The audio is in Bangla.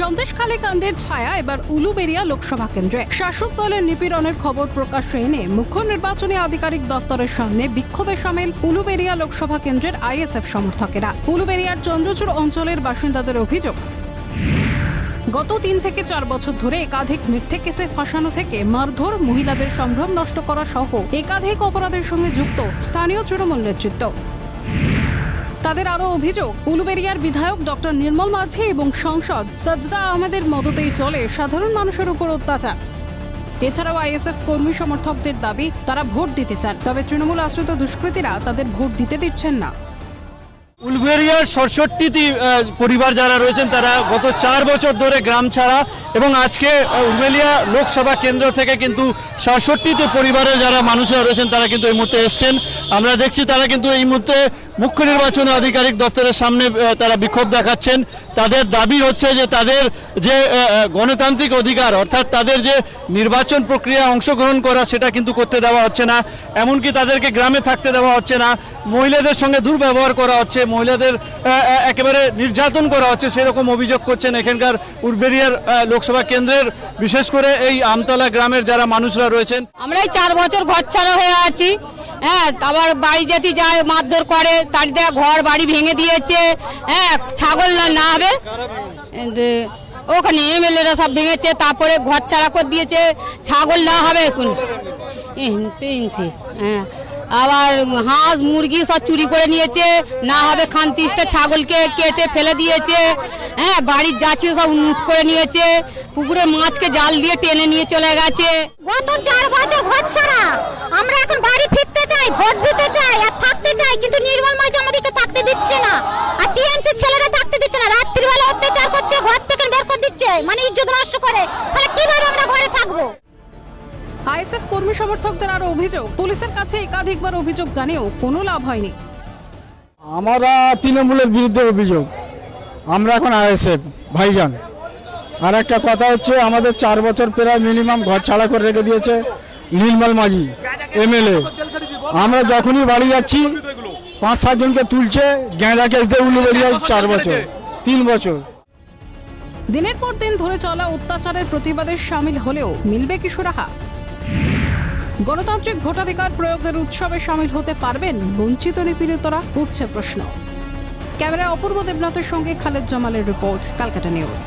সন্দেশখালী কাণ্ডের ছায়া এবার উলুবেরিয়া লোকসভা কেন্দ্রে। শাসক দলের নিপীড়নের খবর প্রকাশ্যে এনে মুখ্য নির্বাচনী আধিকারিক দফতরের সামনে বিক্ষোভে সামিল উলুবেরিয়া লোকসভা কেন্দ্রের আইএসএফ সমর্থকেরা। উলুবেরিয়ার চন্দ্রচূড় অঞ্চলের বাসিন্দাদের অভিযোগ, গত তিন থেকে চার বছর ধরে একাধিক মিথ্যে কেসে ফাঁসানো থেকে মারধর মহিলাদের সম্ভ্রম নষ্ট করা সহ একাধিক অপরাধের সঙ্গে যুক্ত স্থানীয় তৃণমূল নেতৃত্ব। তাদের আরও অভিযোগ। উলুবেরিয়ার বিধায়ক ডক্টর নির্মল মাঝি এবং সংসদ সজদা আহমেদের মদতেই চলে সাধারণ মানুষের উপর অত্যাচার। এছাড়াও আইএসএফ কর্মী সমর্থকদের দাবি তারা ভোট দিতে চান। তবে তৃণমূল আশ্রিত দুষ্কৃতীরা তাদের ভোট দিতে দিচ্ছেন না। উলবেরিয়ার সরষট্টিটি আহ, পরিবার যারা রয়েছেন তারা গত চার বছর ধরে গ্রাম ছাড়া এবং আজকে আহ, উলবেরিয়া লোকসভা কেন্দ্র থেকে কিন্তু সাতষট্টিটি পরিবারের যারা মানুষরা রয়েছেন তারা কিন্তু এই মুহূর্তে এসছেন। আমরা দেখছি তারা কিন্তু এই মুহূর্তে মুখ্য নির্বাচনী আধিকারিক দপ্তরের সামনে তারা বিক্ষোভ দেখাচ্ছেন। তাদের দাবি হচ্ছে যে তাদের যে গণতান্ত্রিক অধিকার, অর্থাৎ তাদের যে নির্বাচন প্রক্রিয়া অংশগ্রহণ করা, সেটা কিন্তু করতে দেওয়া হচ্ছে না। এমনকি তাদেরকে গ্রামে থাকতে দেওয়া হচ্ছে না। মহিলাদের সঙ্গে দুর্ব্যবহার করা হচ্ছে, মহিলাদের একেবারে নির্যাতন করা হচ্ছে, সেরকম অভিযোগ করছেন এখানকার উর্বেরিয়ার লোকসভা কেন্দ্রের, বিশেষ করে এই আমতলা গ্রামের যারা মানুষরা রয়েছেন। আমরা এই চার বছর ঘর ছাড়া হয়ে আছি। হ্যাঁ আবার বাড়ি যেতে যায়, মারধর করে, তার ঘর বাড়ি ভেঙে দিয়েছে হ্যাঁ ছাগল না হবে? ওখানে এমএলএরা সব ভেঙেছে, তারপরে ঘর ছাড়া করে দিয়েছে, ছাগল না হবে এখন। হ্যাঁ। আবার হাঁস, মুরগি সব চুরি করে নিয়েছে, না হবে খান্তিসটা ছাগলকে কেটে ফেলে দিয়েছে হ্যাঁ বাড়ির যাচ্ছে সব লুট করে নিয়েছে, পুকুরে মাছকে জাল দিয়ে টেনে নিয়ে চলে গেছে। গত চার বছর ঘর ছাড়া, আমরা এখন বাড়ি চাই ভোট দিতে চাই আর থাকতে চাই কিন্তু নির্মল মাঝি আমাদেরকে থাকতে দিচ্ছে না। আর টিএমসি ছেলেরা থাকতে দিচ্ছে না রাত্রিবেলা অত্যাচার করছে ঘর থেকে বের করে দিচ্ছে মানে ইজ্জত নষ্ট করে। তাহলে কীভাবে আমরা ঘরে থাকব? আইএসএফ কর্মী সমর্থকদের আরও অভিযোগ। পুলিশের কাছে একাধিকবার অভিযোগ জানিয়েও কোনো লাভ হয়নি। আমরা তৃণমূলের বিরুদ্ধে অভিযোগ। আমরা এখন আইএসএফ ভাইজান। আর একটা কথা হচ্ছে আমাদের চার বছর প্রায় মিনিমাম ঘর ছাড়া করে রেখে দিয়েছে নীলমল মাঝি এমএলএ। আমরা যখনই বাড়ি যাচ্ছি, পাঁচ সাতজনকে তুলছে গেঁদা কেস দিয়ে উল্লু বেরিয়ে চার বছর, তিন বছর। দিনের পর দিন ধরে চলা অত্যাচারের প্রতিবাদে সামিল হলেও মিলবে কি সুরাহা গণতান্ত্রিক ভোটাধিকার প্রয়োগের উৎসবে সামিল হতে পারবেন বঞ্চিত নিপীড়িতরা, উঠছে প্রশ্ন। ক্যামেরায় অপূর্ব দেবনাথের সঙ্গে খালেদ জামালের রিপোর্ট, ক্যালকাটা নিউজ।